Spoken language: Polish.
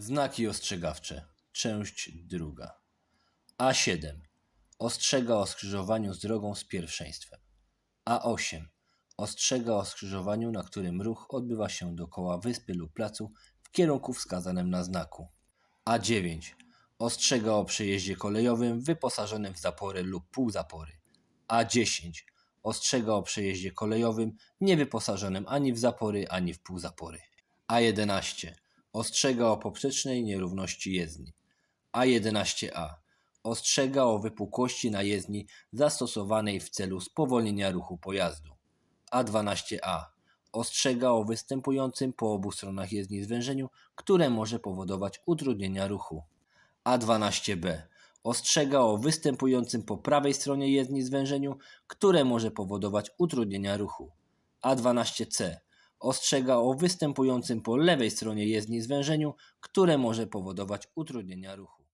Znaki ostrzegawcze. Część druga. A7. Ostrzega o skrzyżowaniu z drogą z pierwszeństwem. A8. Ostrzega o skrzyżowaniu, na którym ruch odbywa się dookoła wyspy lub placu w kierunku wskazanym na znaku. A9. Ostrzega o przejeździe kolejowym wyposażonym w zapory lub półzapory. A10. Ostrzega o przejeździe kolejowym niewyposażonym ani w zapory, ani w półzapory. A11. Ostrzega o poprzecznej nierówności jezdni. A11A. Ostrzega o wypukłości na jezdni zastosowanej w celu spowolnienia ruchu pojazdu. A12A. Ostrzega o występującym po obu stronach jezdni zwężeniu, które może powodować utrudnienia ruchu. A12B. Ostrzega o występującym po prawej stronie jezdni zwężeniu, które może powodować utrudnienia ruchu. A12C. Ostrzega o występującym po lewej stronie jezdni zwężeniu, które może powodować utrudnienia ruchu.